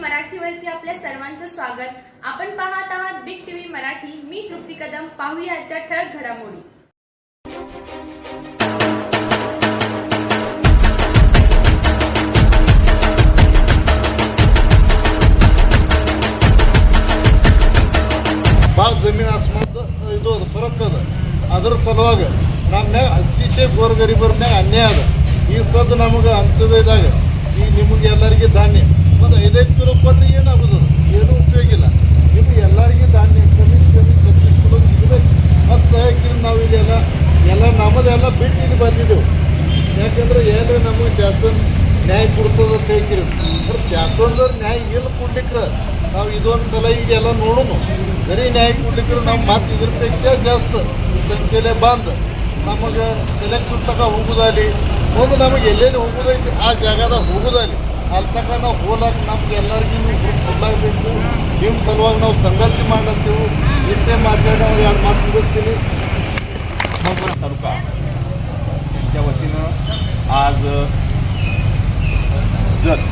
मराठीवरती आपल्या सर्वांचं स्वागत आपण पाहत आहात बिग टीव्ही मराठी मी तृप्ती कदम पाहूया आजच्या ठळक घडामोडी ಭಾಳ ಜಮೀನು ಆಸ್ಮಾನ್ ಇದು ಅದು ಫರಕ್ ಅದ ಅದ್ರ ಸಲುವಾಗ ನಮ್ಮ ಮ್ಯಾಗ ಅತಿಶಯ ಗೋರ್ಗರಿಬರ ಮ್ಯಾಗ ಅನ್ಯಾಯ ಅದ ಈ ಸದ್ದು ನಮಗೆ ಅಂತ್ಯದಾಗ ಈಗ ನಿಮಗೆ ಎಲ್ಲರಿಗೆ ಧಾನ್ಯ ಒಂದು ಐದೈದು ಅಂದ್ರೆ ಶಾಸನದವ್ರು ನ್ಯಾಯ ಇಲ್ಲ ಕೊಡ್ಲಿಕ್ರ ನಾವು ಇದೊಂದು ಸಲ ಈಗ ಎಲ್ಲ ನೋಡೋಣ ಬರೀ ನ್ಯಾಯ ಕೊಡ್ಲಿಕ್ರ ನಾವು ಮತ್ತೆ ಇದ್ರಪೇಕ್ಷ ಜಾಸ್ತಿ ಸಂಖ್ಯೆಲೆ ಬಂದು ನಮಗೆ ಎಲೆಕ್ಟ್ರಿಕ್ ತಕ ಹೋಗುದಾಲಿ ಒಂದು ನಮಗೆ ಎಲ್ಲೆಲ್ಲಿ ಹೋಗುದೈತಿ ಆ ಜಾಗದಾಗ ಹೋಗುದಾಲಿ ಅಲ್ಲಿ ತಕ ನಾವು ಹೋಲಾಕ ನಮ್ಗೆ ಎಲ್ಲರಿಗೂ ನೀವು ಕೊಡ್ಲಾಗಬೇಕು ನಿಮ್ಮ ಸಲುವಾಗಿ ನಾವು ಸಂಘರ್ಷ ಮಾಡಂತೀವಿ ಇಷ್ಟೇ ಮಾತಾಡಿ ನಾವು ಎರಡು ಮಾತು ಮುಗಿಸ್ತೀವಿ मंगरुळ तालुका यांच्या वतीनं आज जत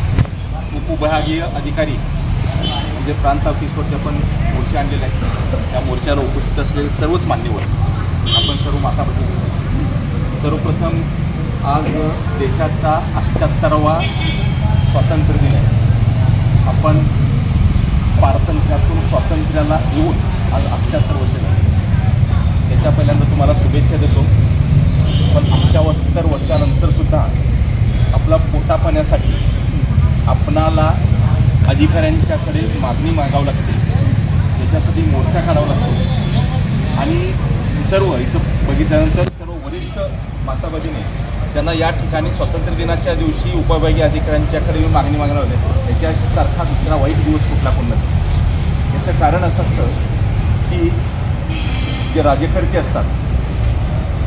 उपविभागीय अधिकारी म्हणजे प्रांत ऑफिसवरती आपण मोर्चे आणलेले आहेत. त्या मोर्चाला उपस्थित असलेले सर्वच मान्यवर आपण सर्व माता सर्वप्रथम आज देशाचा अठ्ठ्याहत्तरावा स्वातंत्र्य दिन आहे. आपण पारतंत्र्यातून स्वातंत्र्याला येऊन आज अठ्ठ्याहत्तर वर्ष झाले. त्याच्या पहिल्यांदा तुम्हाला शुभेच्छा देतो. पण अठ्ठ्याहत्तर वर्षानंतर सुद्धा आपला पोटा पाण्यासाठी आपणाला अधिकाऱ्यांच्याकडे मागणी मागावं लागते. त्याच्यासाठी मोर्चा काढावा लागतो. आणि सर्व इथं बघितल्यानंतर सर्व वरिष्ठ माता भगिनी त्यांना या ठिकाणी स्वातंत्र्य दिनाच्या दिवशी उपविभागीय अधिकाऱ्यांच्याकडे येऊन मागणी मागणार होते त्याच्यासारखा दुसरा वाईट दिवस कुठला पण नसतो याचं कारण असं असतं की जे राजकर्ते असतात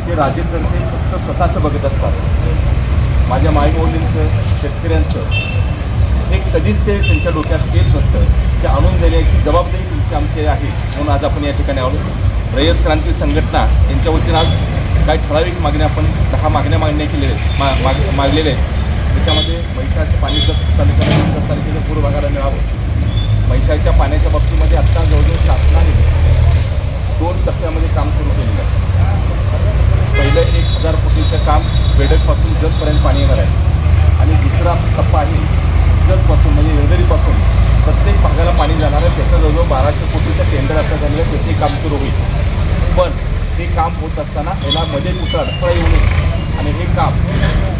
ते राजकर्ते फक्त स्वतःचं बघत असतात. माझ्या मायमौलींचं शेतकऱ्यांचं हे कधीच ते त्यांच्या डोक्यात येत नसतं. ते आणून देण्याची जबाबदारी तुमची आमची आहे म्हणून आज आपण या ठिकाणी आलो. रयत क्रांती संघटना यांच्या वतीनं आज काही ठराविक मागण्या आपण दहा मागण्या मागण्या केलेल्या मा माग मागलेल्या आहेत. त्याच्यामध्ये महिषाचं पाणी जर तालुक्याला तालुक्याच्या पूर्व भागाला मिळावं. महिषाच्या पाण्याच्या बाबतीमध्ये आत्ता जवळजवळ शासनाने दोन टप्प्यामध्ये काम सुरू केलेलं आहे. पहिलं एक हजार कोटीचं काम बेडकपासून जगपर्यंत पाणी येणार आहे. आणि दुसरा टप्पा आहे जतपासून म्हणजे येळदरीपासून प्रत्येक भागाला पाणी जाणार आहे त्याचं जवळजवळ बाराशे कोटीचं टेंडर आता झालेलं आहे त्याचे काम सुरू होईल पण हे काम होत असताना याला मध्ये कुठं अडथळा येऊ नये. आणि हे काम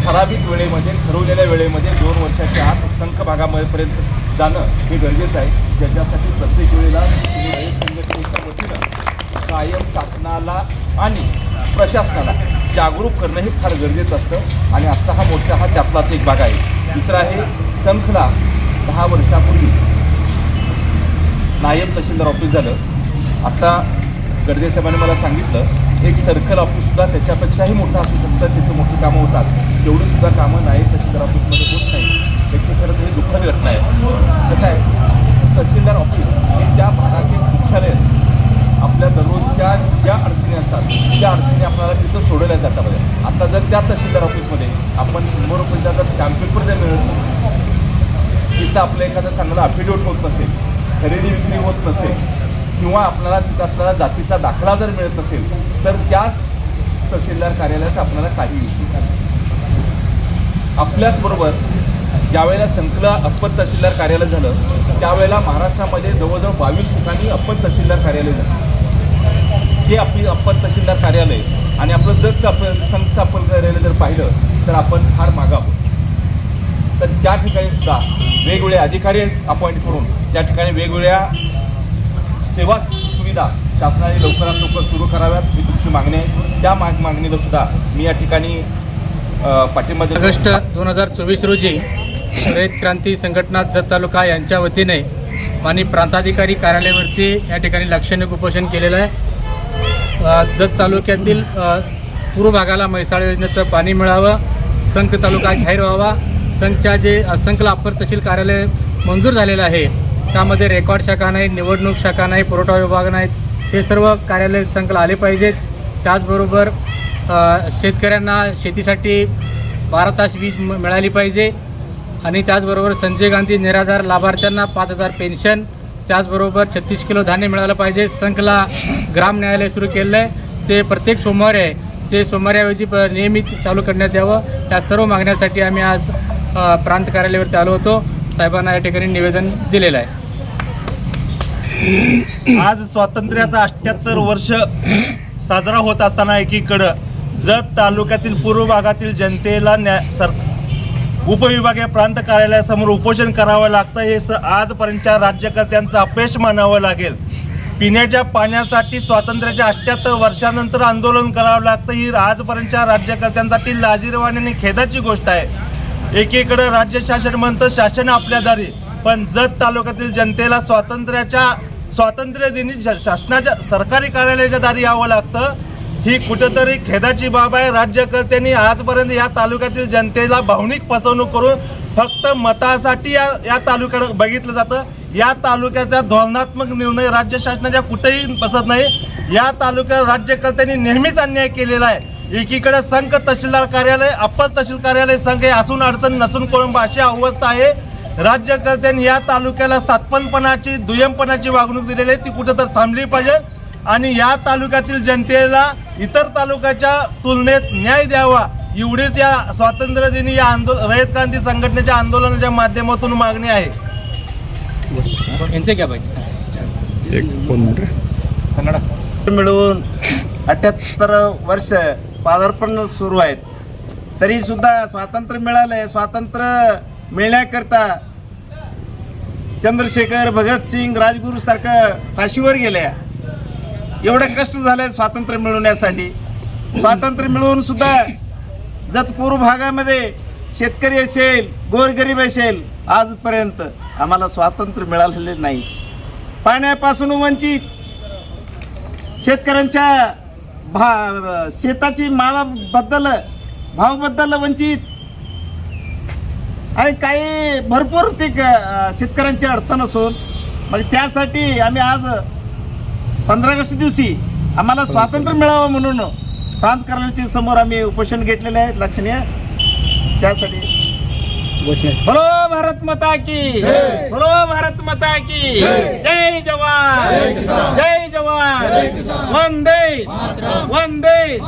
ठराविक वेळेमध्ये ठरवलेल्या वेळेमध्ये दोन वर्षाच्या आत असंख्य भागापर्यंत जाणं हे गरजेचं आहे. ज्याच्यासाठी प्रत्येक वेळेला तुम्ही संघटनेच्या वतीनं कायम शासनाला आणि प्रशासनाला जागरूक करणं हे फार गरजेचं असतं. आणि आजचा हा मोर्चा हा त्यातलाच एक भाग आहे. दुसरा आहे संखला दहा वर्षापूर्वी नायब तहसीलदार ऑफिस झालं. आत्ता गर्जेसाहेबांनी मला सांगितलं एक सर्कल ऑफिससुद्धा त्याच्यापेक्षाही मोठं असू शकतं तिथं मोठी कामं होतात. तेवढी सुद्धा कामं नाही तहसीलदार ऑफिसमध्ये होत नाही. त्याची खरं तर ही दुःखद घटना आहे कसं आहे? तहसीलदार ऑफिस हे त्या भागाचे मुख्यालय आपल्या दररोजच्या ज्या अडचणी असतात त्या अडचणी आपल्याला तिथं सोडवल्या जातात. बघा. आता जर त्या तहसीलदार ऑफिसमध्ये आपण शंभर रुपयाचा जर स्टॅम्प पेपर जर मिळत तिथं आपलं एखादं चांगलं अफिडेविट होत नसेल खरेदी विक्री होत नसेल किंवा आपल्याला तिथं असणारा जातीचा दाखला जर मिळत नसेल तर त्या तहसीलदार कार्यालयाचा आपल्याला काही इश्यू नाही. आपल्याचबरोबर ज्यावेळेला संकला अप्पर तहसीलदार कार्यालय झालं त्यावेळेला महाराष्ट्रामध्ये जवळजवळ बावीस ठिकाणी अप्पर तहसीलदार कार्यालय झालं. हे आपली अप्पर तहसीलदार कार्यालय आणि आपलं जर आपण संघचं अप्पर कार्यालय जर पाहिलं तर आपण फार मागं आहोत तर त्या ठिकाणी सुद्धा वेगवेगळे अधिकारी अपॉइंट करून त्या ठिकाणी वेगवेगळ्या सेवा सुविधा शासनाने लवकरात लवकर सुरू कराव्यात ही तुमची मागणी आहे त्या माग मागणीला सुद्धा मी या ठिकाणी पाठिंबा देतो. ऑगस्ट दोन हजार चोवीस रोजी रयत क्रांती संघटना जत तालुका यांच्या वतीने माननीय प्रांताधिकारी कार्यालयावरती या ठिकाणी लाक्षणिक उपोषण केलेलं आहे जत तालुक्यातील पूर्व भागाला म्हैसाळ योजनेचं पाणी मिळावं संख तालुका जाहीर व्हावा संघच्या जे संघला अप्पर तहसील कार्यालय मंजूर झालेलं आहे त्यामध्ये रेकॉर्ड शाखा नाही निवडणूक शाखा नाही पुरवठा विभाग नाहीत हे सर्व कार्यालय संकल आले पाहिजेत. त्याचबरोबर शेतकऱ्यांना शेतीसाठी बारा तास वीज म- मिळाली पाहिजे. आणि त्याचबरोबर संजय गांधी निराधार लाभार्थ्यांना पाच हजार पेन्शन. त्याचबरोबर छत्तीस किलो धान्य मिळालं पाहिजे. संकला ग्राम न्यायालय सुरू केलेलं आहे ते प्रत्येक सोमवारी आहे. ते सोमवारऐवजी प नियमित चालू करण्यात यावं. या सर्व मागण्यासाठी आम्ही आज प्रांत कार्यालयावरती आलो होतो. साहेबांना या ठिकाणी निवेदन दिलेलं आहे. आज स्वातंत्र्याचा अठ्याहत्तर वर्ष साजरा होत असताना एकीकडं जत तालुक्यातील पूर्व भागातील जनतेला न्या सर उपविभागीय प्रांत कार्यालयासमोर उपोषण करावं लागतं हे स आजपर्यंतच्या राज्यकर्त्यांचं अपयश मानावं लागेल. पिण्याच्या पाण्यासाठी स्वातंत्र्याच्या अठ्याहत्तर वर्षानंतर आंदोलन करावं लागतं ही आजपर्यंतच्या राज्यकर्त्यांसाठी लाजीरवाणी आणि खेदाची गोष्ट आहे. एकीकडे राज्य शासन म्हणतं शासन आपल्या दारी. पण जत तालुक्यातील जनतेला स्वातंत्र्याच्या स्वातंत्र्य दिनी श- शासनाच्या सरकारी कार्यालयाच्या दारी यावं लागतं. ही कुठंतरी खेदाची बाब आहे. राज्यकर्त्यांनी आजपर्यंत या तालुक्यातील जनतेला भावनिक फसवणूक करून फक्त मतासाठी या या तालुक्याकडे बघितलं जातं. या तालुक्याचा धोरणात्मक निर्णय राज्य शासनाच्या कुठेही बसत नाही. या तालुक्यात राज्यकर्त्यांनी नेहमीच अन्याय केलेला आहे. एकीकडे संघ तहसीलदार कार्यालय अप्पर तहसील कार्यालय संघ हे असून अडचण नसून कोळंबा अशी अवस्था आहे. राज्यकर्त्यांनी या तालुक्याला सातपणपणाची दुय्यमपणाची वागणूक दिलेली आहे. ती कुठं तर थांबली पाहिजे. आणि या तालुक्यातील जनतेला इतर तालुक्याच्या तुलनेत न्याय द्यावा. एवढीच या स्वातंत्र्य दिनी या आंदोलन रयत क्रांती संघटनेच्या आंदोलनाच्या माध्यमातून मागणी आहे. यांचे क्या पाहिजे मिळून अठ्याहत्तर वर्ष पादार्पण सुरू आहेत. तरी सुद्धा स्वातंत्र्य मिळालंय. स्वातंत्र्य मिळण्याकरता चंद्रशेखर भगतसिंग राजगुरू सारखं फाशीवर गेल्या. एवढं कष्ट झालंय स्वातंत्र्य मिळवण्यासाठी. स्वातंत्र्य मिळवून सुद्धा जत पूर्व भागामध्ये शेतकरी असेल गोरगरीब असेल आजपर्यंत आम्हाला स्वातंत्र्य मिळालेले नाही. पाण्यापासून वंचित शेतकऱ्यांच्या भा शेताची मालाबद्दल भावाबद्दल वंचित. आणि काही भरपूर ते क- शेतकऱ्यांची अडचण असून मग त्यासाठी आम्ही आज पंधरा ऑगस्ट दिवशी आम्हाला स्वातंत्र्य मिळावं म्हणून प्रांत कार्यालयाच्या समोर आम्ही उपोषण घेतलेले आहे लक्षणीय. त्यासाठी बोलो भारत माता की। बोलो भारत माता की। जय। जवान। जय जवान। वंदे। वंदे।